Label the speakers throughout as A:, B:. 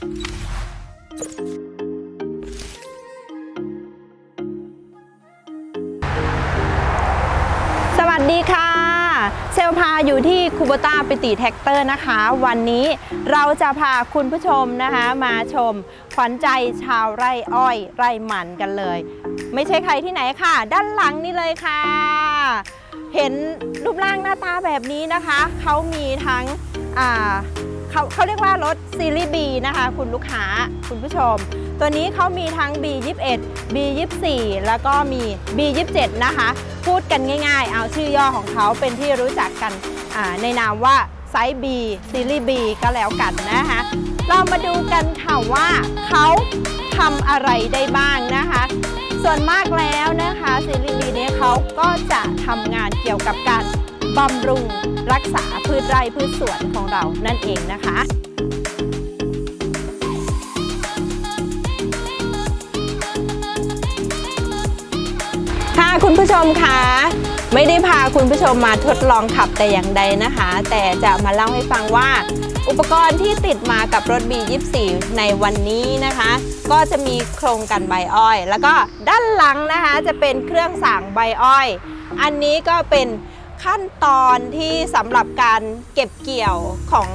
A: สวัสดีค่ะ เซลพาอยู่ที่คูโบต้าปิติแท็กเตอร์นะคะ วันนี้เราจะพาคุณผู้ชมนะคะ มาชมขวัญใจชาวไร่อ้อย ไร่มันกันเลย ไม่ใช่ใครที่ไหนค่ะ ด้านหลังนี่เลยค่ะ เห็นรูปร่างหน้าตาแบบนี้นะคะ เขามีทั้งอ่า เขาเขาเรียกว่ารถซีรีส์ B นะคะ คุณลูกค้าคุณผู้ชม ตัวนี้เขามีทั้ง B21 B24 แล้วก็มี B27 นะคะ พูดกันง่าย ๆ เอาชื่อย่อของเขาเป็นที่รู้จักกันอ่าในนามว่าไซส์ B ซีรีส์ B ก็แล้วกันนะคะ เรามาดูกันค่ะว่าเขาทำอะไรได้บ้างนะคะ ส่วนมากแล้วนะคะซีรีส์ B เนี่ยเขาก็จะทำงานเกี่ยวกับการ บำรุงรักษาพืชไร่พืชสวนของเรานั่นเองนะคะค่ะคุณผู้ชมคะไม่ได้พาคุณผู้ชมมาทดลองขับแต่อย่างใดนะคะ แต่จะมาเล่าให้ฟังว่า อุปกรณ์ที่ติดมากับรถ B24 ในวันนี้นะคะ ก็จะมีโครงกันใบอ้อย แล้วก็ด้านหลังนะคะจะเป็นเครื่องสางใบอ้อย อันนี้ก็เป็น ขั้นตอนที่สำหรับการเก็บเกี่ยวของ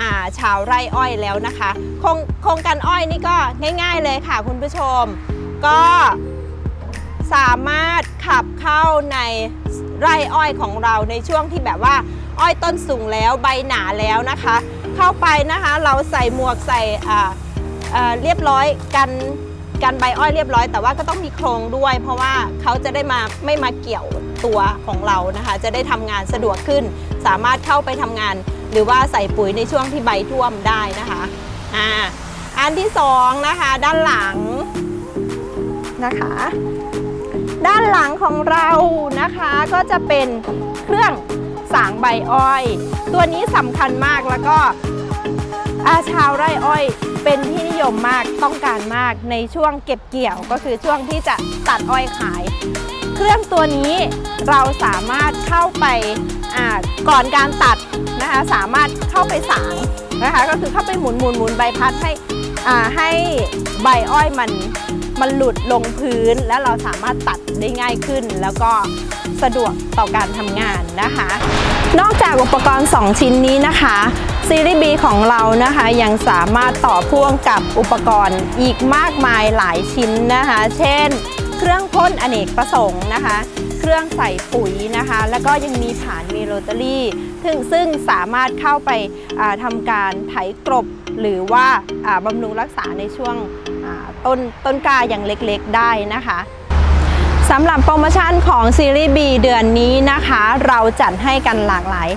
A: อาชาวไร่อ้อยแล้วนะคะโครงโครงการอ้อยนี่ก็ง่าย ๆเลยค่ะคุณผู้ชม ก็สามารถขับเข้าในไร่อ้อยของเราในช่วงที่แบบว่า อ้อยต้นสูงแล้วใบหนาแล้วนะคะ เข้าไปนะคะเราใส่หมวกใส่เรียบร้อยกัน กันใบอ้อยเรียบร้อย แต่ว่าก็ต้องมีโครงด้วย เพราะว่าเขาจะได้มาไม่มาเกี่ยวตัวของเรานะคะ จะได้ทำงานสะดวกขึ้น สามารถเข้าไปทำงาน หรือว่าใส่ปุ๋ยในช่วงที่ใบท่วมได้นะคะอ่าอันที่สองนะคะด้านหลังนะคะ ด้านหลังของเรานะคะก็จะเป็นเครื่องสางใบอ้อย ตัวนี้สำคัญมากแล้วก็ อาชาวไร่อ้อยเป็นที่นิยมมากต้องการมากในช่วงเก็บเกี่ยวก็คือช่วงที่จะตัดอ้อยขาย เครื่องตัวนี้เราสามารถเข้าไปก่อนการตัดนะคะสามารถเข้าไปสางนะคะก็คือเข้าไปหมุนหมุนหมุนใบพัดให้ให้ใบอ้อยมันมันหลุดลงพื้น แล้วเราสามารถตัดได้ง่ายขึ้น แล้วก็ สะดวกต่อการทำงานนะคะ นอกจากอุปกรณ์ 2 ชิ้นนี้นะคะซีรีส์ B ของเรานะคะยังสามารถต่อพ่วงกับอุปกรณ์อีกมากมายหลายชิ้นนะคะ เช่น เครื่องพ่นอเนกประสงค์นะคะ เครื่องใส่ปุ๋ยนะคะ แล้วก็ยังมีฐานมีโรตารี่ซึ่งซึ่งสามารถเข้าไปาทำการไถกรบหรือว่าอาบำรุงรักษาในช่วงต้นต้นกาอย่างเล็กๆได้นะคะ สำหรับโปรโมชั่นของซีรีส์ B เดือนนี้นะคะ เราจัดให้กันหลากหลาย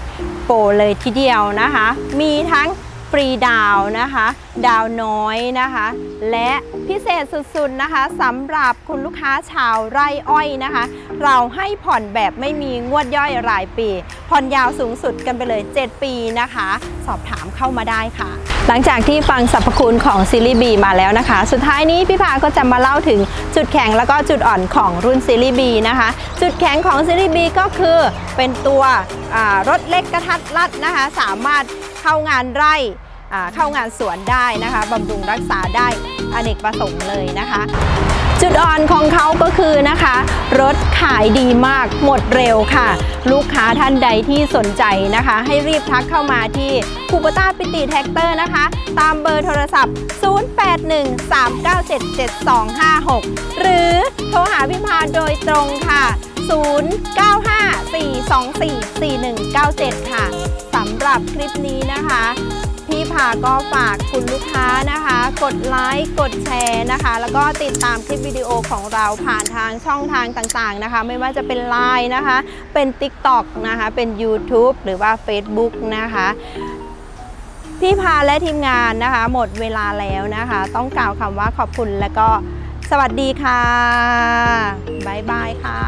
A: โปรเลยทีเดียวนะคะ มีทั้ง ฟรีดาวนะคะ ดาวน้อยนะคะ และพิเศษสุดๆนะคะสำหรับคุณลูกค้าชาวไร่อ้อยนะคะ เราให้ผ่อนแบบไม่มีงวดย่อยรายปี ผ่อนยาวสูงสุดกันไปเลย 7 ปีนะคะ สอบถามเข้ามาได้ค่ะ หลังจากที่ฟังสรรพคุณของซีรีส์ B มาแล้วนะคะ สุดท้ายนี้พี่พาก็จะมาเล่าถึงจุดแข็งแล้วก็จุดอ่อนของรุ่นซีรีส์ B นะคะ จุดแข็งของซีรีส์ B ก็คือเป็นตัวรถเล็กกระทัดรัดนะคะ สามารถ เข้างานไร่เข้างานสวนได้นะคะบำรุงรักษาได้อเนกประสงค์เลยนะคะ จุดอ่อนของเขาก็คือนะคะ รถขายดีมากหมดเร็วค่ะ ลูกค้าท่านใดที่สนใจนะคะ ให้รีบทักเข้ามาที่คูปต้าปิติแท็กเตอร์นะคะ ตามเบอร์โทรศัพท์ 0813977256 หรือโทรหาพี่พาโดยตรงค่ะ 0954244197 ค่ะำหรับคลิปนี้นะคะ พี่พาก็ฝากคุณลูกค้านะคะ กดไลค์กดแชร์นะคะ แล้วก็ติดตามคลิปวิดีโอของเราผ่านทางช่องทางต่างๆนะคะ ไม่ว่าจะเป็น Line นะคะ เป็น TikTok นะคะ เป็น YouTube หรือว่า Facebook นะคะพี่พาและทีมงานนะคะ หมดเวลาแล้วนะคะ ต้องกล่าวคำว่าขอบคุณและก็สวัสดีค่ะ บ๊ายบายค่ะ